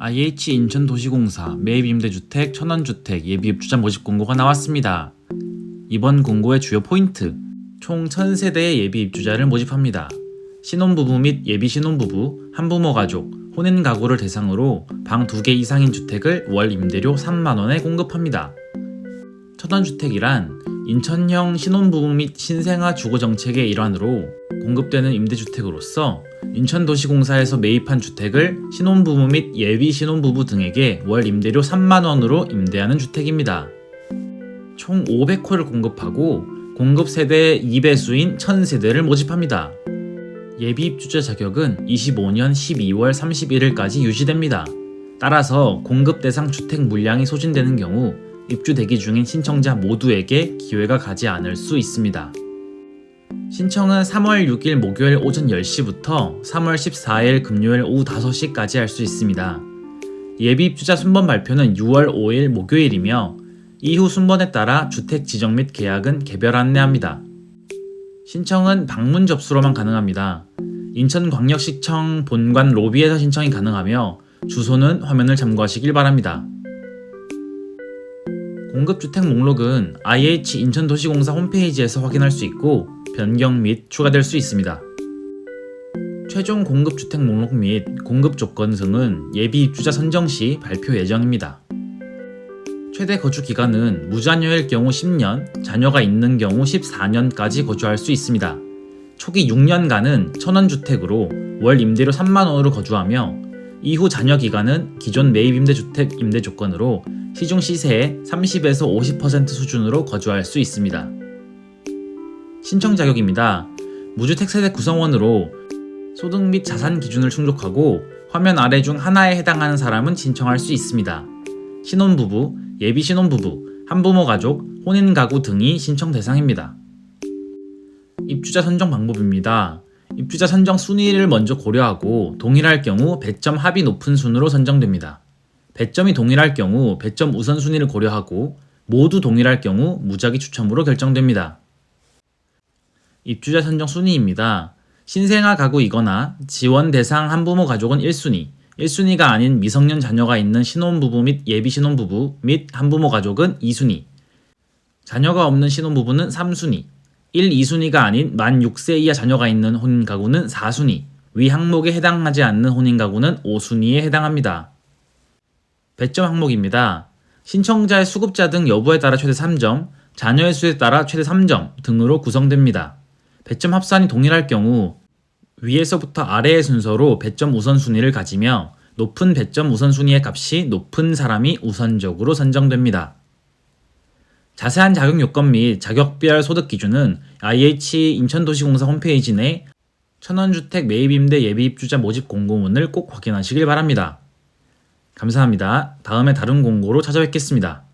IH 인천도시공사 매입임대주택 천원주택 예비입주자 모집 공고가 나왔습니다. 이번 공고의 주요 포인트 총 1000세대의 예비입주자를 모집합니다. 신혼부부 및 예비신혼부부, 한부모 가족, 혼인 가구를 대상으로 방 2개 이상인 주택을 월 임대료 3만원에 공급합니다. 천원주택이란 인천형 신혼부부 및 신생아 주거 정책의 일환으로 공급되는 임대주택으로서 인천도시공사에서 매입한 주택을 신혼부부 및 예비 신혼부부 등에게 월 임대료 3만원으로 임대하는 주택입니다. 총 500호를 공급하고 공급 세대 2배수인 1000세대를 모집합니다. 예비 입주자 자격은 25년 12월 31일까지 유지됩니다. 따라서 공급 대상 주택 물량이 소진되는 경우 입주 대기 중인 신청자 모두에게 기회가 가지 않을 수 있습니다. 신청은 3월 6일 목요일 오전 10시부터 3월 14일 금요일 오후 5시까지 할 수 있습니다. 예비 입주자 순번 발표는 6월 5일 목요일이며 이후 순번에 따라 주택 지정 및 계약은 개별 안내합니다. 신청은 방문 접수로만 가능합니다. 인천광역시청 본관 로비에서 신청이 가능하며 주소는 화면을 참고하시길 바랍니다. 공급주택 목록은 IH 인천도시공사 홈페이지에서 확인할 수 있고 변경 및 추가될 수 있습니다. 최종 공급 주택 목록 및 공급 조건 등은 예비 입주자 선정 시 발표 예정입니다. 최대 거주 기간은 무자녀일 경우 10년, 자녀가 있는 경우 14년까지 거주할 수 있습니다. 초기 6년간은 천원 주택으로 월 임대료 3만 원으로 거주하며 이후 자녀 기간은 기존 매입 임대 주택 임대 조건으로 시중 시세의 30에서 50% 수준으로 거주할 수 있습니다. 신청 자격입니다. 무주택 세대 구성원으로 소득 및 자산 기준을 충족하고 화면 아래 중 하나에 해당하는 사람은 신청할 수 있습니다. 신혼부부, 예비 신혼부부, 한부모 가족, 혼인 가구 등이 신청 대상입니다. 입주자 선정 방법입니다. 입주자 선정 순위를 먼저 고려하고 동일할 경우 배점 합이 높은 순으로 선정됩니다. 배점이 동일할 경우 배점 우선순위를 고려하고 모두 동일할 경우 무작위 추첨으로 결정됩니다. 입주자 선정 순위입니다. 신생아 가구이거나 지원 대상 한부모 가족은 1순위, 1순위가 아닌 미성년 자녀가 있는 신혼부부 및 예비 신혼부부 및 한부모 가족은 2순위, 자녀가 없는 신혼부부는 3순위, 1, 2순위가 아닌 만 6세 이하 자녀가 있는 혼인 가구는 4순위, 위 항목에 해당하지 않는 혼인 가구는 5순위에 해당합니다. 배점 항목입니다. 신청자의 수급자 등 여부에 따라 최대 3점, 자녀의 수에 따라 최대 3점 등으로 구성됩니다. 배점 합산이 동일할 경우 위에서부터 아래의 순서로 배점 우선순위를 가지며 높은 배점 우선순위의 값이 높은 사람이 우선적으로 선정됩니다. 자세한 자격 요건 및 자격별 소득 기준은 IH 인천도시공사 홈페이지 내 천원주택 매입임대 예비입주자 모집 공고문을 꼭 확인하시길 바랍니다. 감사합니다. 다음에 다른 공고로 찾아뵙겠습니다.